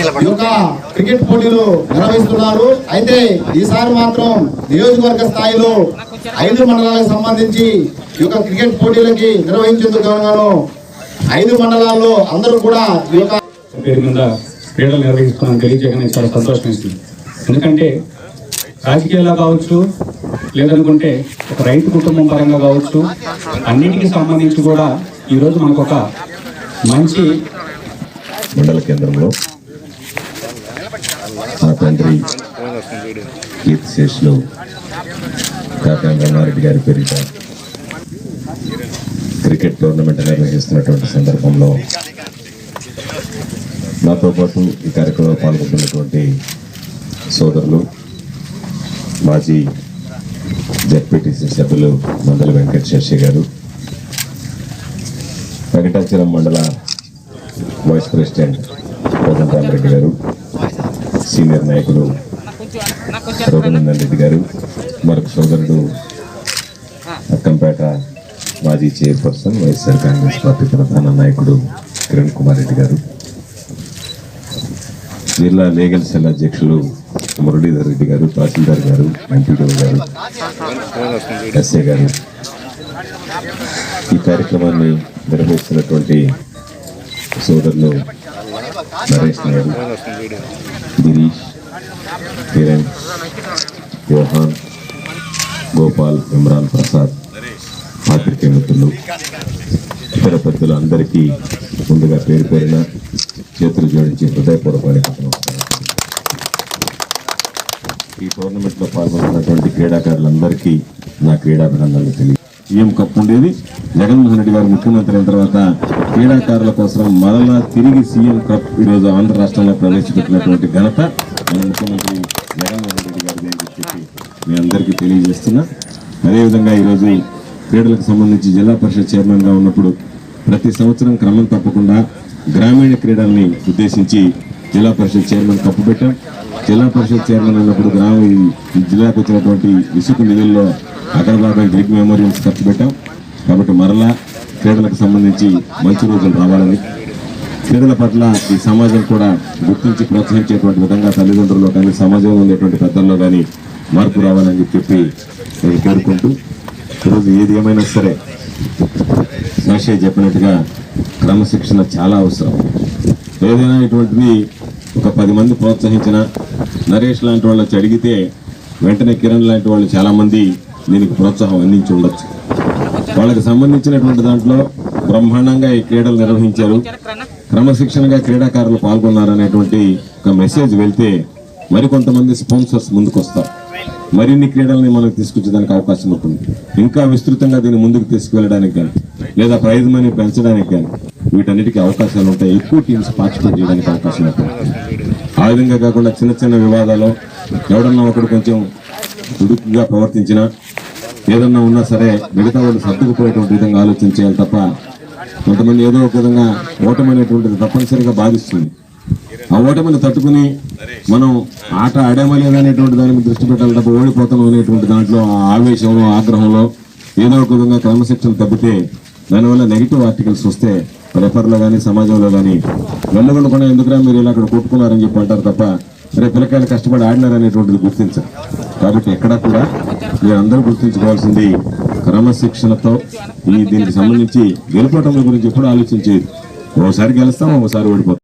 ఈ యొక్క క్రికెట్ పోటీలు నిర్వహిస్తున్నారు. అయితే ఈసారి మాత్రం నియోజకవర్గ స్థాయిలో ఐదు మండలాలకు సంబంధించి ఈ యొక్క క్రికెట్ పోటీలకి నిర్వహించేందుకు గాను ఐదు మండలాల్లో అందరూ కూడా ఈ యొక్క పేరు మీద క్రీడలు నిర్వహిస్తున్నాను తెలియజేయగానే చాలా సంతోషం వేస్తుంది ఎందుకంటే రాజకీయాల్లో కావచ్చు లేదనుకుంటే ఒక రైతు కుటుంబం పరంగా కావచ్చు అన్నిటికీ సంబంధించి కూడా ఈరోజు మనకు ఒక మంచి మండల కేంద్రంలో మా తండ్రి కీర్తి శేషులు కాకాని రంగారెడ్డి గారి పేరిట క్రికెట్ టోర్నమెంట్ నిర్వహిస్తున్నటువంటి సందర్భంలో నాతో పాటు ఈ కార్యక్రమంలో పాల్గొంటున్నటువంటి సోదరులు మాజీ జడ్పీటీసీ సభ్యులు మండల వెంకట శశి గారు వెంకటాచలం మండల వైస్ ప్రెసిడెంట్ కోదండరామరెడ్డి గారు సీనియర్ నాయకులు రఘునందన్ రెడ్డి గారు మరొక సోదరుడు అక్కంపేట మాజీ చైర్పర్సన్ వైఎస్ఆర్ కాంగ్రెస్ పార్టీ ప్రధాన నాయకుడు కిరణ్ కుమార్ రెడ్డి గారు. జిల్లా లీగల్ సెల్ అధ్యక్షులు మురళీధర్ రెడ్డి గారు తహసీల్దార్ గారు ఎంపీడీ గారు ఎస్ఏ గారు. ఈ కార్యక్రమాన్ని నిర్వహిస్తున్నటువంటి సోదరులు నరేష్ గిరీష్ కిరణ్ యోహాన్ గోపాల్ ఇమ్రాన్ ప్రసాద్ పాత్రికే మిత్రులు ఇతర పెద్దలు అందరికీ ముందుగా పేరు పేరిన చేతులు జోడించి హృదయపూర్వక ఈ టోర్నమెంట్లో పాల్గొన్నటువంటి క్రీడాకారులందరికీ నా క్రీడాభినందనలు తెలియ సీఎం కప్పు ఉండేది. జగన్మోహన్ రెడ్డి గారు ముఖ్యమంత్రి అయిన తర్వాత క్రీడాకారుల కోసం మరలా తిరిగి సీఎం కప్ ఈరోజు ఆంధ్ర రాష్ట్రంలో ప్రవేశపెట్టినటువంటి ఘనత మన ముఖ్యమంత్రి జగన్మోహన్ రెడ్డి గారి అని చెప్పి మీ అందరికీ తెలియజేస్తున్నా. అదేవిధంగా ఈరోజు క్రీడలకు సంబంధించి జిల్లా పరిషత్ చైర్మన్గా ఉన్నప్పుడు ప్రతి సంవత్సరం క్రమం తప్పకుండా గ్రామీణ క్రీడల్ని ఉద్దేశించి జిల్లా పరిషత్ చైర్మన్ కప్పు పెట్టాం. జిల్లా పరిషత్ చైర్మన్ అన్నప్పుడు గ్రామ ఈ జిల్లాకు వచ్చినటువంటి ఇసుక నిధుల్లో అగరబాబాయ్ గ్రిడ్ మెమోరియల్స్ ఖర్చు పెట్టాం. కాబట్టి మరలా క్రీడలకు సంబంధించి మంచి రోజులు రావాలని. క్రీడల పట్ల ఈ సమాజం కూడా గుర్తించి ప్రోత్సహించేటువంటి విధంగా తల్లిదండ్రుల్లో కానీ సమాజంలో ఉండేటువంటి పెద్దల్లో కానీ మార్పు రావాలని చెప్పి నేను కోరుకుంటూ ఈరోజు ఏది ఏమైనా సరే శేషయ్య చెప్పినట్టుగా క్రమశిక్షణ చాలా అవసరం. ఏదైనా ఇటువంటిది ఒక పది మంది ప్రోత్సహించిన నరేష్ లాంటి వాళ్ళు వచ్చి అడిగితే వెంటనే కిరణ్ లాంటి వాళ్ళు చాలామంది దీనికి ప్రోత్సాహం అందించి ఉండొచ్చు. వాళ్ళకి సంబంధించినటువంటి దాంట్లో బ్రహ్మాండంగా ఈ క్రీడలు నిర్వహించారు. క్రమశిక్షణగా క్రీడాకారులు పాల్గొన్నారనేటువంటి ఒక మెసేజ్ వెళ్తే మరికొంతమంది స్పాన్సర్స్ ముందుకు వస్తారు మరిన్ని క్రీడల్ని మనకు తీసుకొచ్చేదానికి అవకాశం ఉంటుంది. ఇంకా విస్తృతంగా దీన్ని ముందుకు తీసుకువెళ్ళడానికి కానీ లేదా ప్రైజ్ మనీ పెంచడానికి కానీ వీటన్నిటికీ అవకాశాలు ఉంటాయి. ఎక్కువ టీమ్స్ పార్టిసిపేట్ చేయడానికి అవకాశం ఉంటుంది. విధంగా కాకుండా చిన్న చిన్న వివాదాలు ఎవడన్నా ఒకడు కొంచెం దుడుకుగా ప్రవర్తించినా ఏదన్నా ఉన్నా సరే మిగతా వాళ్ళు సర్దుకుపోయేటువంటి విధంగా ఆలోచించేయాలి తప్ప కొంతమంది ఏదో ఒక విధంగా ఓటమి అనేటువంటిది తప్పనిసరిగా బాధిస్తుంది. ఆ ఓటమిని తట్టుకుని మనం ఆట ఆడామా లేదా అనేటువంటి దాని మీద దృష్టి పెట్టాలి తప్ప ఓడిపోతాం అనేటువంటి దాంట్లో ఆ ఆవేశంలో ఆగ్రహంలో ఏదో ఒక విధంగా క్రమశిక్షణ తప్పితే దానివల్ల నెగిటివ్ ఆర్టికల్స్ వస్తే రేపర్లో కానీ సమాజంలో కానీ వెళ్ళగొండకుండా ఎందుకురా మీరు ఇలా అక్కడ కొట్టుకున్నారని చెప్పి అంటారు తప్ప రేపు పిల్లకాయలు కష్టపడి ఆడినారనేటువంటిది గుర్తించారు. కాబట్టి ఎక్కడా కూడా మీరందరూ గుర్తించుకోవాల్సింది క్రమశిక్షణతో ఈ దీనికి సంబంధించి గెలుపటం గురించి ఎప్పుడు ఆలోచించేది. ఒకసారి గెలుస్తాం ఒకసారి ఓడిపోతాం.